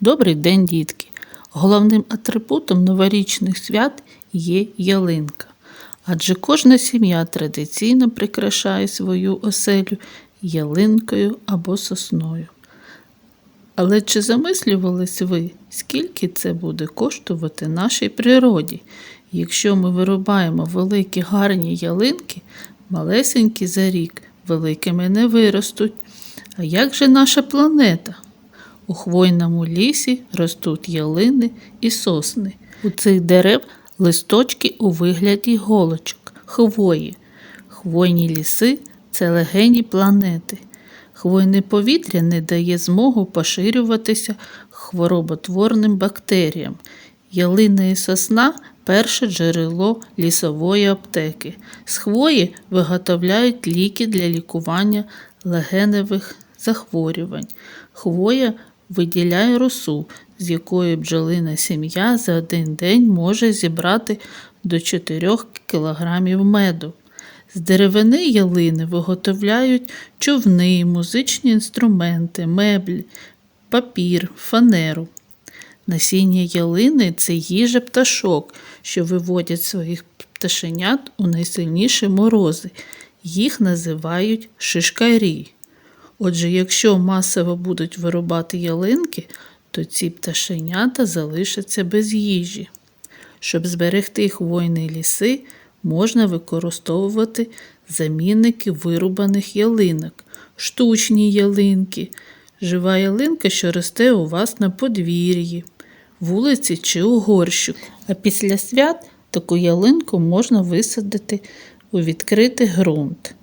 Добрий день, дітки! Головним атрибутом новорічних свят є ялинка. Адже кожна сім'я традиційно прикрашає свою оселю ялинкою або сосною. Але чи замислювались ви, скільки це буде коштувати нашій природі? Якщо ми вирубаємо великі гарні ялинки, малесенькі за рік великими не виростуть. А як же наша планета? У хвойному лісі ростуть ялини і сосни. У цих дерев листочки у вигляді голочок, хвої. Хвойні ліси це легені планети. Хвойне повітря не дає змогу поширюватися хвороботворним бактеріям. Ялина і сосна перше джерело лісової аптеки. З хвої виготовляють ліки для лікування легеневих захворювань. Хвоя виділяє росу, з якої бджолина сім'я за один день може зібрати до 4 кг меду. З деревини ялини виготовляють човни, музичні інструменти, меблі, папір, фанеру. Насіння ялини це їжа пташок, що виводять своїх пташенят у найсильніші морози. Їх називають шишкарі. Отже, якщо масово будуть вирубати ялинки, то ці пташенята залишаться без їжі. Щоб зберегти хвойні ліси, можна використовувати замінники вирубаних ялинок, штучні ялинки, жива ялинка, що росте у вас на подвір'ї, вулиці чи у горщику. А після свят таку ялинку можна висадити у відкритий ґрунт.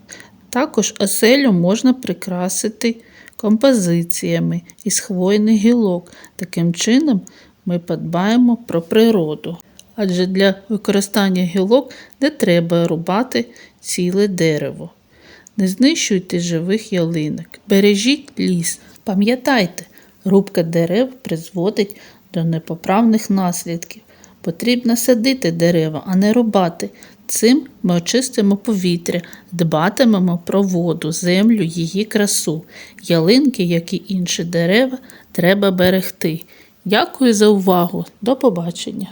Також оселю можна прикрасити композиціями із хвойних гілок. Таким чином ми подбаємо про природу. Адже для використання гілок не треба рубати ціле дерево. Не знищуйте живих ялинок, бережіть ліс. Пам'ятайте, рубка дерев призводить до непоправних наслідків. Потрібно садити дерева, а не рубати. Цим ми очистимо повітря, дбатимемо про воду, землю, її красу. Ялинки, як і інші дерева, треба берегти. Дякую за увагу. До побачення!